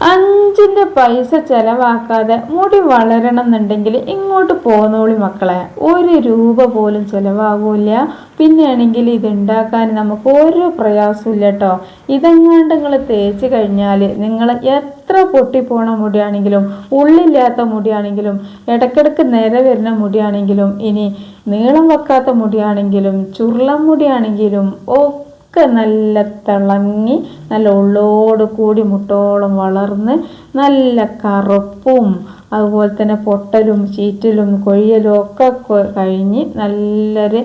അഞ്ചിന്റെ പൈസ ചെലവാക്കാതെ മുടി വളരണം എന്നുണ്ടെങ്കിൽ ഇങ്ങോട്ട് പോന്നോളി മക്കളെ. ഒരു രൂപ പോലും ചെലവാകൂല പിന്നെയാണെങ്കിൽ ഇത് ഉണ്ടാക്കാൻ നമുക്ക് ഒരു പ്രയാസവും ഇല്ല കേട്ടോ ഇതെങ്ങാണ്ട് നിങ്ങൾ തേച്ച് കഴിഞ്ഞാൽ നിങ്ങൾ എത്ര പൊട്ടിപ്പോണ മുടിയാണെങ്കിലും ഉള്ളില്ലാത്ത മുടിയാണെങ്കിലും ഇടയ്ക്കിടയ്ക്ക് നിര വരുന്ന മുടിയാണെങ്കിലും ഇനി നീളം വെക്കാത്ത മുടിയാണെങ്കിലും ചുരുളൻ മുടിയാണെങ്കിലും ഒക്കെ നല്ല തിളങ്ങി നല്ല ഉള്ളോട് കൂടി മുട്ടോളം വളർന്ന് നല്ല കറുപ്പും അതുപോലെ തന്നെ പൊട്ടലും ചീറ്റലും കൊഴിയലും ഒക്കെ കഴിഞ്ഞ് നല്ലൊരു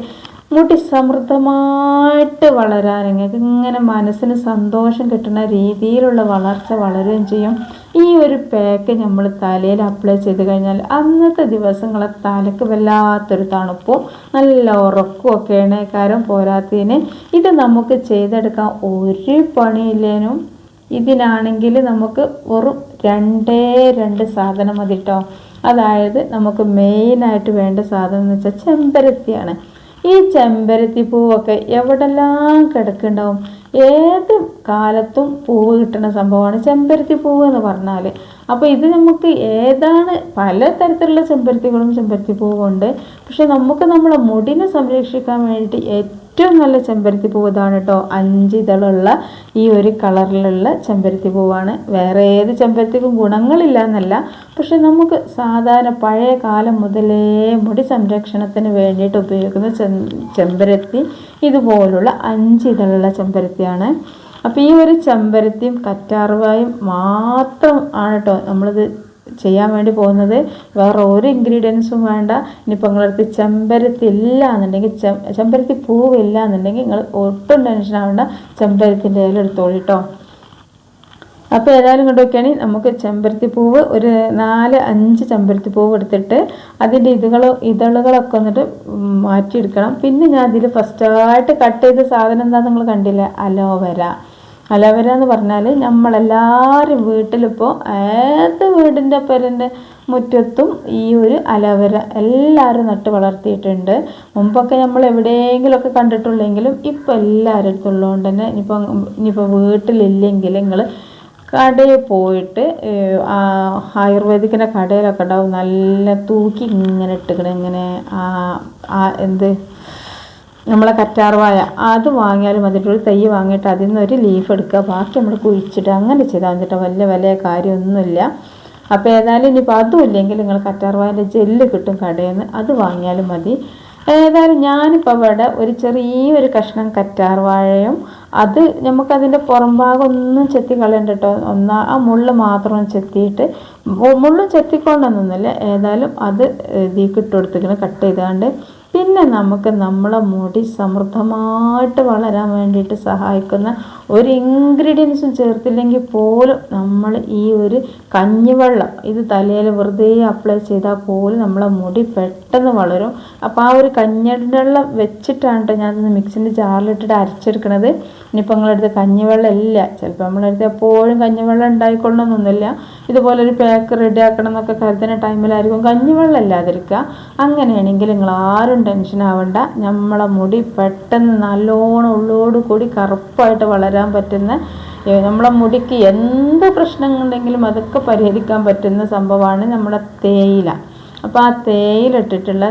മുടി സമൃദ്ധമായിട്ട് വളരാൻ ഇങ്ങനെ മനസ്സിന് സന്തോഷം കിട്ടുന്ന രീതിയിലുള്ള വളർച്ച വളരുകയും ചെയ്യും. ഈ ഒരു പാക്ക് നമ്മൾ തലയിൽ അപ്ലൈ ചെയ്ത് കഴിഞ്ഞാൽ അന്നത്തെ ദിവസങ്ങളെ തലക്ക് വല്ലാത്തൊരു തണുപ്പും നല്ല ഉറക്കും ഒക്കെ കാരം പോരാത്തതിന് ഇത് നമുക്ക് ചെയ്തെടുക്കാൻ ഒരു പണിയില്ലേനും. ഇതിനാണെങ്കിൽ നമുക്ക് വെറും രണ്ടേ രണ്ട് സാധനം മതി കേട്ടോ അതായത് നമുക്ക് മെയിനായിട്ട് വേണ്ട സാധനം എന്ന് വെച്ചാൽ ചെമ്പരത്തിയാണ്. ഈ ചെമ്പരത്തി പൂവൊക്കെ എവിടെല്ലാം കിടക്കുന്നുണ്ടാവും? ഏത് കാലത്തും പൂവ് കിട്ടുന്ന സംഭവമാണ് ചെമ്പരത്തി പൂവ് എന്ന് പറഞ്ഞാൽ അപ്പോൾ ഇത് നമുക്ക് ഏതാണ് പല തരത്തിലുള്ള ചെമ്പരത്തികളും ചെമ്പരത്തി പൂവുണ്ട് പക്ഷെ നമുക്ക് നമ്മളെ മുടിനെ സംരക്ഷിക്കാൻ വേണ്ടിയിട്ട് ഏറ്റവും നല്ല ചെമ്പരത്തി പൂവ് ഇതാണ് കേട്ടോ അഞ്ച് ഇതളുള്ള ഈ ഒരു കളറിലുള്ള ചെമ്പരത്തി പൂവാണ്. വേറെ ഏത് ചെമ്പരത്തിക്കും ഗുണങ്ങളില്ല എന്നല്ല പക്ഷെ നമുക്ക് സാധാരണ പഴയ കാലം മുതലേ മുടി സംരക്ഷണത്തിന് വേണ്ടിയിട്ട് ഉപയോഗിക്കുന്ന ചെമ്പരത്തി ഇതുപോലുള്ള അഞ്ച് ഇതളുള്ള ചെമ്പരത്തിയാണ്. അപ്പോൾ ഈ ഒരു ചെമ്പരത്തിയും കറ്റാർവായും മാത്രം ആണ് കേട്ടോ നമ്മളിത് ചെയ്യാൻ വേണ്ടി പോകുന്നത്. വേറെ ഒരു ഇൻഗ്രീഡിയൻസും വേണ്ട. ഇനിയിപ്പോൾ നിങ്ങളടുത്ത് ചെമ്പരത്തി ഇല്ല എന്നുണ്ടെങ്കിൽ ചെമ്പരത്തി പൂവ് ഇല്ല എന്നുണ്ടെങ്കിൽ നിങ്ങൾ ഒട്ടും ടെൻഷൻ ആവേണ്ട. ചെമ്പരത്തിന്റെ ഇല എടുത്തോളൂ കേട്ടോ അപ്പോൾ ഏതായാലും ഇങ്ങോട്ട് നോക്കുകയാണെങ്കിൽ നമുക്ക് ചെമ്പരത്തി പൂവ് ഒരു നാല് അഞ്ച് ചെമ്പരത്തി പൂവ് എടുത്തിട്ട് അതിന്റെ ഇതുകൾ ഇതളുകളൊക്കെ വന്നിട്ട് മാറ്റിയെടുക്കണം. പിന്നെ ഞാൻ അതിൽ ഫസ്റ്റായിട്ട് കട്ട് ചെയ്ത സാധനം എന്താ നിങ്ങൾ കണ്ടില്ല? അലോവര. അലോവര എന്ന് പറഞ്ഞാൽ നമ്മളെല്ലാവരും വീട്ടിലിപ്പോൾ ഏത് വീടിന്റെ പേരിന്റെ മുറ്റത്തും ഈ ഒരു അലവര എല്ലാവരും നട്ട് വളർത്തിയിട്ടുണ്ട്. മുമ്പൊക്കെ നമ്മൾ എവിടെയെങ്കിലുമൊക്കെ കണ്ടിട്ടുള്ളെങ്കിലും ഇപ്പോൾ എല്ലാവരുടെ അടുത്തുള്ളതുകൊണ്ട് തന്നെ ഇനിയിപ്പോൾ ഇനിയിപ്പോൾ വീട്ടിലില്ലെങ്കിൽ നിങ്ങൾ കടയിൽ പോയിട്ട് ആയുർവേദിക്കിന്റെ കടയിലൊക്കെ ഉണ്ടാവും നല്ല തൂക്കി ഇങ്ങനെ ഇട്ടിക്കണ ഇങ്ങനെ എന്ത് നമ്മളെ കറ്റാർവായ അത് വാങ്ങിയാലും അതിന്റെ ഒരു തൈ വാങ്ങിയിട്ട് അതിൽ നിന്ന് ഒരു ലീഫ് എടുക്കുക. ബാക്കി നമ്മൾ കുഴിച്ചിട്ട് അങ്ങനെ ചെയ്താൽ വന്നിട്ട് വലിയ വലിയ കാര്യമൊന്നുമില്ല. അപ്പോൾ ഏതായാലും ഇനിയിപ്പോൾ അതും ഇല്ലെങ്കിൽ നിങ്ങൾ കറ്റാർവായന്റെ ജെല്ല് കിട്ടും കടയിൽ നിന്ന്. അത് വാങ്ങിയാലും മതി. ഏതായാലും ഞാനിപ്പോൾ ഇവിടെ ഒരു ചെറിയൊരു കഷ്ണം കറ്റാർവാഴയും അത് നമുക്കതിന്റെ പുറം ഭാഗം ഒന്നും ചെത്തി കളയണ്ട കേട്ടോ. ഒന്നാ ആ മുള്ള് മാത്രം ചെത്തിയിട്ട് മുള്ളും ചെത്തിക്കൊണ്ടൊന്നുമില്ല. ഏതായാലും അത് ഇതിൽ ഇട്ട് കൊടുത്തിങ്ങനെ കട്ട് ചെയ്താണ്ട് പിന്നെ നമുക്ക് നമ്മളെ മുടി സമൃദ്ധമായിട്ട് വളരാൻ വേണ്ടിയിട്ട് സഹായിക്കുന്ന ഒരു ഇൻഗ്രീഡിയൻസും ചേർത്തില്ലെങ്കിൽ പോലും നമ്മൾ ഈ ഒരു കഞ്ഞിവെള്ളം ഇത് തലയിൽ വെറുതെ അപ്ലൈ ചെയ്താൽ പോലും നമ്മളെ മുടി പെട്ടെന്ന് വളരും. അപ്പോൾ ആ ഒരു കഞ്ഞിവെള്ളം വെച്ചിട്ടാണ് കേട്ടോ ഞാനത് മിക്സിന്റെ ജാറിലിട്ടിട്ട് അരച്ചെടുക്കണത്. ഇനിയിപ്പോൾ നിങ്ങളടുത്ത് കഞ്ഞിവെള്ളം ഇല്ല. ചിലപ്പോൾ നമ്മളടുത്ത് എപ്പോഴും കഞ്ഞിവെള്ളം ഉണ്ടായിക്കൊള്ളണമെന്നൊന്നുമില്ല ഇതുപോലെ ഒരു പാക്ക് റെഡി ആക്കണം എന്നൊക്കെ കരുതുന്ന ടൈമിലായിരിക്കും കഞ്ഞിവെള്ളം ഇല്ലാതിരിക്കുക. അങ്ങനെയാണെങ്കിൽ നിങ്ങൾ ആരും ടെൻഷൻ ആവണ്ട. നമ്മളെ മുടി പെട്ടെന്ന് നല്ലോണം ഉള്ളോട് കൂടി കറുപ്പായിട്ട് വളരാൻ പറ്റുന്ന നമ്മളെ മുടിക്ക് എന്ത് പ്രശ്നങ്ങളുണ്ടെങ്കിലും അതൊക്കെ പരിഹരിക്കാൻ പറ്റുന്ന സംഭവമാണ് നമ്മുടെ തേയില. അപ്പോൾ ആ തേയിലിട്ടിട്ടുള്ള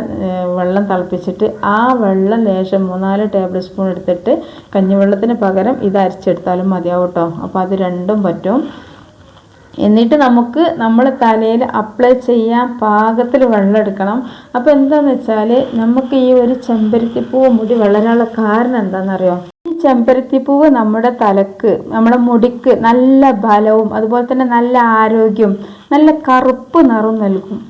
വെള്ളം തിളപ്പിച്ചിട്ട് ആ വെള്ളം ലേശം മൂന്നാൽ ടേബിൾ സ്പൂൺ എടുത്തിട്ട് കഞ്ഞിവെള്ളത്തിന് പകരം ഇത് അരിച്ചെടുത്താലും മതിയാവും കേട്ടോ അപ്പോൾ അത് രണ്ടും പറ്റും. എന്നിട്ട് നമുക്ക് നമ്മൾ തലയിൽ അപ്ലൈ ചെയ്യാൻ പാകത്തിൽ വെള്ളം എടുക്കണം. അപ്പോൾ എന്താണെന്ന് വെച്ചാൽ നമുക്ക് ഈ ഒരു ചെമ്പരത്തിപ്പൂവ് മുടി വളരാനുള്ള കാരണം എന്താണെന്നറിയോ ഈ ചെമ്പരത്തിപ്പൂവ് നമ്മുടെ തലക്ക് നമ്മുടെ മുടിക്ക് നല്ല ബലവും അതുപോലെ തന്നെ നല്ല ആരോഗ്യവും നല്ല കറുപ്പ് നിറം നൽകും.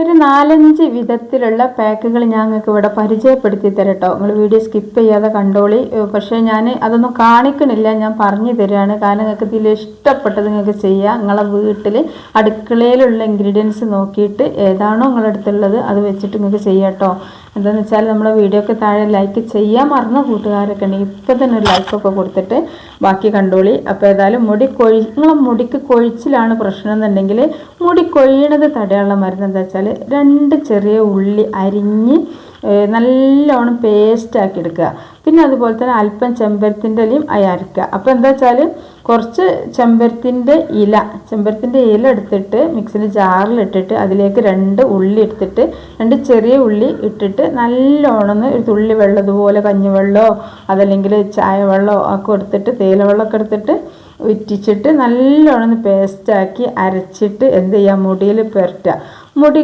ഒരു നാലഞ്ച് വിധത്തിലുള്ള പാക്കുകൾ ഞങ്ങൾക്ക് ഇവിടെ പരിചയപ്പെടുത്തി തരട്ടോ. നിങ്ങൾ വീഡിയോ സ്കിപ്പ് ചെയ്യാതെ കണ്ടോളി. പക്ഷേ ഞാൻ അതൊന്നും കാണിക്കണില്ല. ഞാൻ പറഞ്ഞു തരികയാണ് കാരണം നിങ്ങൾക്ക് ഇതിൽ ഇഷ്ടപ്പെട്ടത് നിങ്ങൾക്ക് ചെയ്യാം. നിങ്ങളെ വീട്ടിൽ അടുക്കളയിലുള്ള ഇൻഗ്രീഡിയൻസ് നോക്കിയിട്ട് ഏതാണോ നിങ്ങളുടെ അടുത്തുള്ളത് അത് വെച്ചിട്ട് നിങ്ങൾക്ക് ചെയ്യാം കേട്ടോ എന്താണെന്ന് വെച്ചാൽ നമ്മളെ വീഡിയോക്ക് താഴെ ലൈക്ക് ചെയ്യാൻ മറന്ന കൂട്ടുകാരൊക്കെ ഉണ്ടെങ്കിൽ ഇപ്പം തന്നെ ഒരു ലൈക്കൊക്കെ കൊടുത്തിട്ട് ബാക്കി കണ്ടോളി. അപ്പോൾ ഏതായാലും മുടി കൊഴി നിങ്ങളെ മുടിക്ക് കൊഴിച്ചിലാണ് പ്രശ്നം എന്നുണ്ടെങ്കിൽ മുടി കൊഴിയണത് തടയാനുള്ള മരുന്ന് എന്താ വെച്ചാൽ രണ്ട് ചെറിയ ഉള്ളി അരിഞ്ഞ് നല്ലോണം പേസ്റ്റാക്കി എടുക്കുക. പിന്നെ അതുപോലെ തന്നെ അല്പം ചെമ്പരത്തിന്റെ ഇലയും അരി അരക്കുക. അപ്പോൾ എന്താ വെച്ചാൽ കുറച്ച് ചെമ്പരത്തിന്റെ ഇല ചെമ്പരത്തിന്റെ ഇല എടുത്തിട്ട് മിക്സിന്റെ ജാറിലിട്ടിട്ട് അതിലേക്ക് രണ്ട് ഉള്ളി എടുത്തിട്ട് രണ്ട് ചെറിയ ഉള്ളി ഇട്ടിട്ട് നല്ലോണമെന്ന് ഒരു തുള്ളി വെള്ളം ഇതുപോലെ കഞ്ഞിവെള്ളമോ അതല്ലെങ്കിൽ ചായ വെള്ളമോ ഒക്കെ എടുത്തിട്ട് തേയിലവെള്ളമൊക്കെ എടുത്തിട്ട് ഉറ്റിച്ചിട്ട് നല്ലോണം പേസ്റ്റാക്കി അരച്ചിട്ട് എന്ത് ചെയ്യുക മുടിയിൽ പുരട്ടുക. മുടി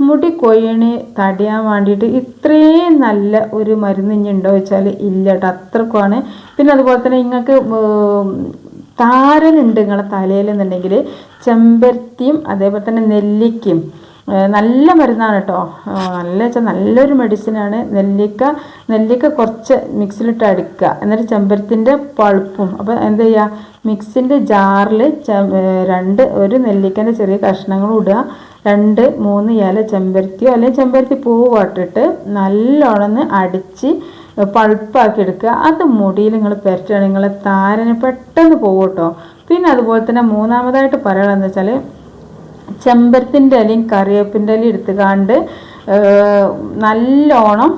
മുടി കൊയ്യണി തടയാൻ വേണ്ടിയിട്ട് ഇത്രയും നല്ല ഒരു മരുന്ന് ഇനി ഉണ്ടോ വെച്ചാൽ ഇല്ല കേട്ടോ അത്രക്കുമാണ് പിന്നെ അതുപോലെ തന്നെ നിങ്ങൾക്ക് താരനുണ്ട് നിങ്ങളെ തലയിലെന്നുണ്ടെങ്കിൽ ചെമ്പരത്തിയും അതേപോലെ തന്നെ നെല്ലിക്കയും. നല്ല മരുന്നാണ് കേട്ടോ. നല്ല വെച്ചാൽ നല്ലൊരു മെഡിസിനാണ്. നെല്ലിക്ക നെല്ലിക്ക കുറച്ച് മിക്സിലിട്ട് അടിക്കുക. എന്നിട്ട് ചെമ്പരത്തിന്റെ പൾപ്പും അപ്പോൾ എന്താ ചെയ്യുക മിക്സിന്റെ ജാറിൽ രണ്ട് ഒരു നെല്ലിക്കന്റെ ചെറിയ കഷ്ണങ്ങളും ഇടുക. രണ്ട് മൂന്ന് ഇല ചെമ്പരത്തിയോ അല്ലെങ്കിൽ ചെമ്പരത്തി പൂവ് പാട്ടിട്ട് നല്ലോണം അടിച്ച് പൾപ്പാക്കി എടുക്കുക അത് മുടിയിൽ നിങ്ങൾ പെരട്ടുകയാണെങ്കിൽ നിങ്ങളെ താരന് പെട്ടെന്ന് പോകും കേട്ടോ പിന്നെ അതുപോലെ തന്നെ മൂന്നാമതായിട്ട് പറയുകയെന്ന് വെച്ചാൽ ചെമ്പരത്തിന്റെ ഇലയും കറിവേപ്പിന്റെ ഇലയും എടുത്തുകാണ്ട് നല്ലോണം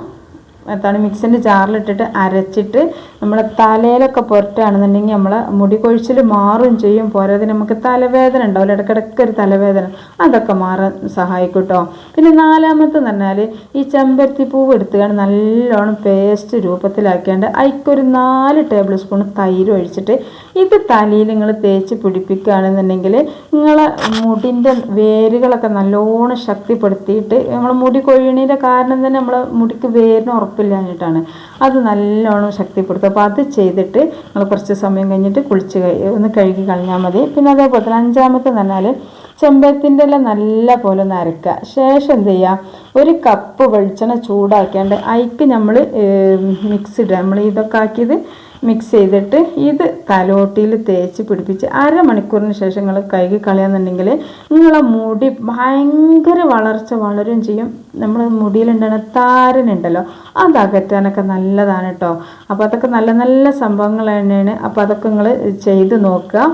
എന്താണ് മിക്സിന്റെ ജാറിലിട്ടിട്ട് അരച്ചിട്ട് നമ്മളെ തലയിലൊക്കെ പുരട്ടുകയാണെന്നുണ്ടെങ്കിൽ നമ്മൾ മുടി കൊഴിച്ചിൽ മാറും ചെയ്യും. പോരാതെ നമുക്ക് തലവേദന ഉണ്ടാവില്ല. ഇടയ്ക്കിടയ്ക്ക് ഒരു തലവേദന. അതൊക്കെ മാറാൻ സഹായിക്കും കേട്ടോ പിന്നെ നാലാമത്തെ പറഞ്ഞാൽ ഈ ചെമ്പരത്തി പൂവ് എടുത്തുകൊണ്ട് നല്ലോണം പേസ്റ്റ് രൂപത്തിലാക്കിയാണ്ട് അതിക്കൊരു നാല് ടേബിൾ സ്പൂൺ തൈര് ഒഴിച്ചിട്ട് ഇത് തലയിൽ നിങ്ങൾ തേച്ച് പിടിപ്പിക്കുകയാണെന്നുണ്ടെങ്കിൽ നിങ്ങളെ മുടിന്റെ വേരുകളൊക്കെ നല്ലോണം ശക്തിപ്പെടുത്തിയിട്ട് നമ്മൾ മുടി കൊഴിയണീന്റെ കാരണം തന്നെ നമ്മൾ മുടിക്ക് വേരിന് ഉറപ്പില്ലാഞ്ഞിട്ടാണ്. അത് നല്ലോണം ശക്തിപ്പെടുത്തും അപ്പോൾ അത് ചെയ്തിട്ട് നമ്മൾ കുറച്ച് സമയം കഴിഞ്ഞിട്ട് കുളിച്ച് ഒന്ന് കഴുകി കളഞ്ഞാൽ മതി. പിന്നെ അതേപോലെ തന്നെ അഞ്ചാമത്തെ പറഞ്ഞാൽ ചെമ്പരത്തിന്റെ എല്ലാം നല്ല പോലെ ഒന്ന് അരക്കുക. ശേഷം എന്ത് ചെയ്യുക? ഒരു കപ്പ് വെളിച്ചെണ്ണ ചൂടാക്കിയാണ്ട് അതിക്ക് നമ്മൾ മിക്സ് ഇടുക. നമ്മൾ ഇതൊക്കെ ആക്കിയത് മിക്സ് ചെയ്തിട്ട് ഇത് തലോട്ടിയിൽ തേച്ച് പിടിപ്പിച്ച് അരമണിക്കൂറിന് ശേഷം നിങ്ങൾ കഴുകി കളയാന്നുണ്ടെങ്കിൽ നിങ്ങളെ മുടി ഭയങ്കര വളർച്ച വളരും ചെയ്യും. നമ്മൾ മുടിയിലുണ്ടാകുന്ന താരനുണ്ടല്ലോ അത് അകറ്റാനൊക്കെ നല്ലതാണ് കേട്ടോ അപ്പോൾ അതൊക്കെ നല്ല നല്ല സംഭവങ്ങൾ തന്നെയാണ്. അപ്പോൾ അതൊക്കെ നിങ്ങൾ ചെയ്ത് നോക്കുക.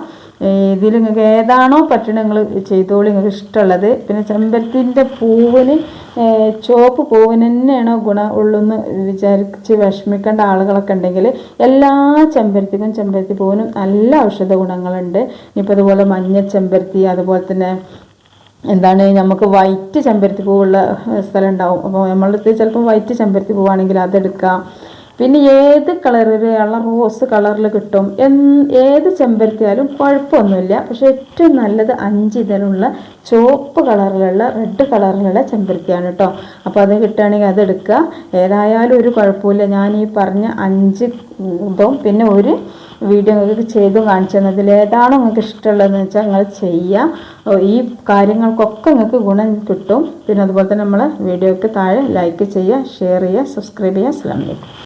ഇതിൽ നിങ്ങൾക്ക് ഏതാണോ പറ്റണ നിങ്ങൾ ചെയ്തോളി നിങ്ങൾക്ക് ഇഷ്ടമുള്ളത്. പിന്നെ ചെമ്പരത്തിന്റെ പൂവിന് ചുവപ്പ് പൂവിന് തന്നെയാണോ ഗുണം ഉള്ളെന്ന് വിചാരിച്ച് വിഷമിക്കേണ്ട ആളുകളൊക്കെ ഉണ്ടെങ്കിൽ എല്ലാ ചെമ്പരത്തിക്കും ചെമ്പരത്തി പൂവിനും നല്ല ഔഷധ ഗുണങ്ങളുണ്ട്. ഇപ്പോൾ അതുപോലെ മഞ്ഞ ചെമ്പരത്തി അതുപോലെ തന്നെ എന്താണ് നമുക്ക് വൈറ്റ് ചെമ്പരത്തി പൂവുള്ള സ്ഥലം ഉണ്ടാവും. അപ്പോൾ നമ്മളുടെ അടുത്ത് ചിലപ്പോൾ വൈറ്റ് ചെമ്പരത്തി പൂവാണെങ്കിൽ അതെടുക്കാം. പിന്നെ ഏത് കളറിലുള്ള റോസ് കളറിൽ കിട്ടും? ഏത് ചെമ്പരത്തിയാലും കുഴപ്പമൊന്നുമില്ല. പക്ഷെ ഏറ്റവും നല്ലത് അഞ്ച് ഇതിലുള്ള ചുവപ്പ് കളറിലുള്ള റെഡ് കളറിലുള്ള ചെമ്പരത്തിയാണ് കേട്ടോ. അപ്പോൾ അത് കിട്ടുകയാണെങ്കിൽ അതെടുക്കുക ഏതായാലും ഒരു കുഴപ്പമില്ല. ഞാൻ ഈ പറഞ്ഞ അഞ്ച് ഇതും പിന്നെ ഒരു വീഡിയോ നിങ്ങൾക്ക് ചെയ്തും കാണിച്ചു തന്നതിൽ ഏതാണോ നിങ്ങൾക്ക് ഇഷ്ടമുള്ളതെന്ന് വെച്ചാൽ നിങ്ങൾ ചെയ്യുക. ഈ കാര്യങ്ങൾക്കൊക്കെ നിങ്ങൾക്ക് ഗുണം കിട്ടും. പിന്നെ അതുപോലെ തന്നെ നമ്മൾ വീഡിയോയ്ക്ക് താഴെ ലൈക്ക് ചെയ്യുക ഷെയർ ചെയ്യുക സബ്സ്ക്രൈബ് ചെയ്യുക. അസ്സാം വലൈക്കും